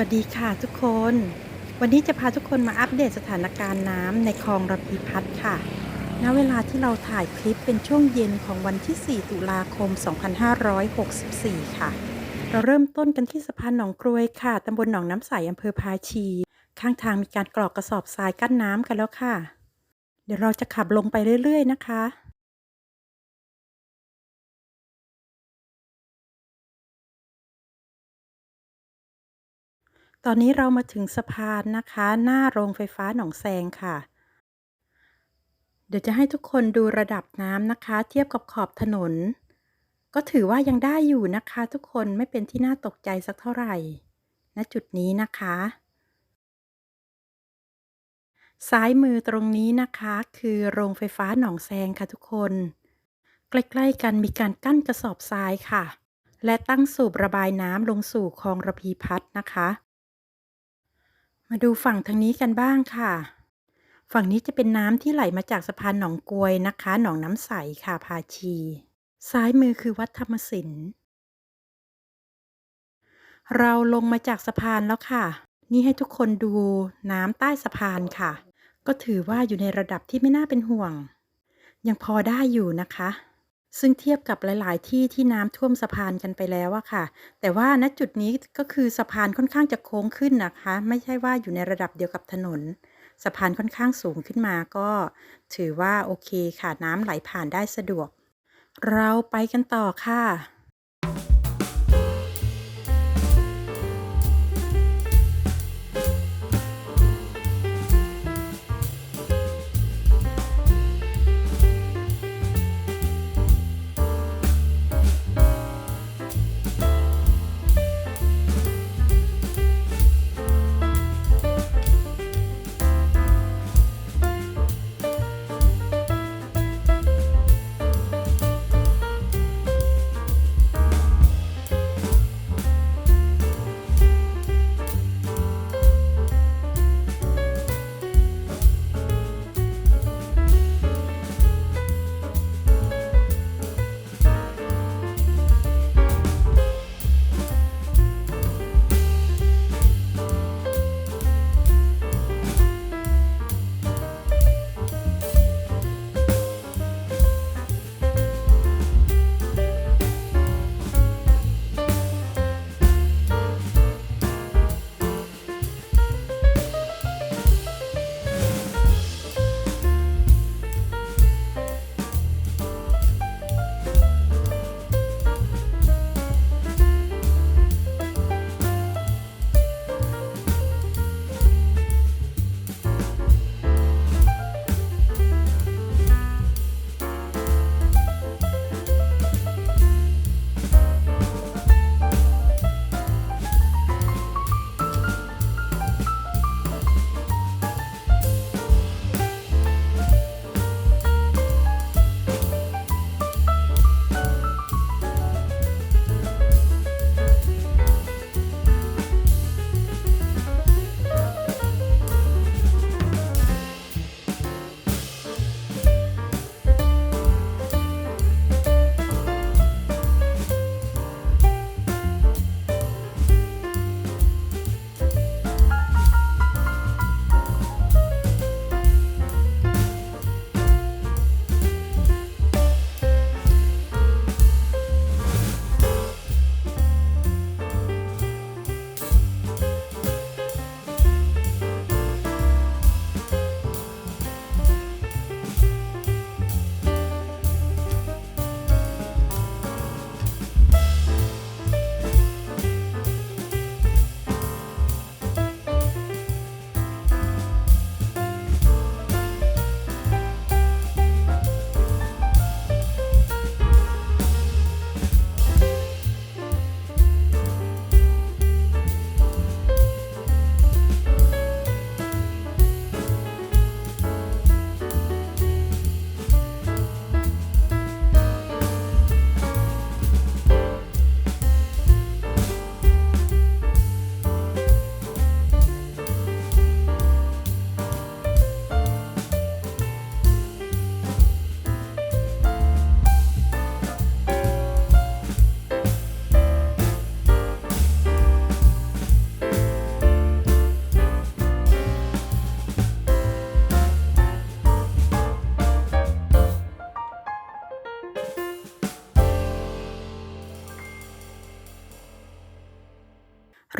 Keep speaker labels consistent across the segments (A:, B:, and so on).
A: วัสดีค่ะทุกคน วันนี้จะพาทุกคนมาอัปเดตสถานการณ์น้ำในคลองระพีพัฒน์ค่ะ ณ เวลาที่เราถ่ายคลิปเป็นช่วงเย็นของวันที่ 4 ตุลาคม 2564 ค่ะ เราเริ่มต้นกันที่สะพานหนองกรวยค่ะ ตำบลหนองน้ำใสอำเภอพาชี ข้างทางมีการกรอกกระสอบทรายกั้นน้ำกันแล้วค่ะ เดี๋ยวเราจะขับลงไปเรื่อย ๆ นะคะ ตอนนี้เรามาถึงสะพานนะคะ หน้าโรงไฟฟ้าหนองแซงค่ะ เดี๋ยวจะให้ทุกคนดูระดับน้ำนะคะ เทียบกับขอบถนน ก็ถือว่ายังได้อยู่นะคะ ทุกคนไม่เป็นที่น่าตกใจสักเท่าไหร่ณจุดนี้นะคะ ซ้ายมือตรงนี้นะคะคือโรงไฟฟ้าหนองแซงค่ะทุกคน ใกล้ๆกันมีการกั้นกระสอบทรายค่ะ และตั้งสูบระบายน้ำลงสู่คลองระพีพัฒน์นะคะ มาดูฝั่งทางนี้กันบ้างค่ะ ฝั่งนี้จะเป็นน้ำที่ไหลมาจากสะพานหนองกวยนะคะ หนองน้ำใสค่ะพาชี ซ้ายมือคือวัดธรรมศิลป์เราลงมาจากสะพานแล้วค่ะ นี่ให้ทุกคนดูน้ำใต้สะพานค่ะ ก็ถือว่าอยู่ในระดับที่ไม่น่าเป็นห่วง ยังพอได้อยู่นะคะ ซึ่งเทียบกับหลาย ๆ ที่ที่น้ำท่วมสะพานกันไปแล้วอะค่ะ แต่ว่าณจุดนี้ก็คือสะพานค่อนข้างจะโค้งขึ้นนะคะ ไม่ใช่ว่าอยู่ในระดับเดียวกับถนน สะพานค่อนข้างสูงขึ้นมาก็ ถือว่าโอเคค่ะน้ำไหลผ่านได้สะดวก เราไปกันต่อค่ะ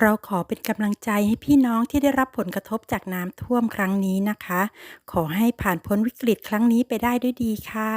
A: เราขอเป็นกำลังใจให้พี่น้องที่ได้รับผลกระทบจากน้ำท่วมครั้งนี้นะคะ ขอให้ผ่านพ้นวิกฤตครั้งนี้ไปได้ด้วยดีค่ะ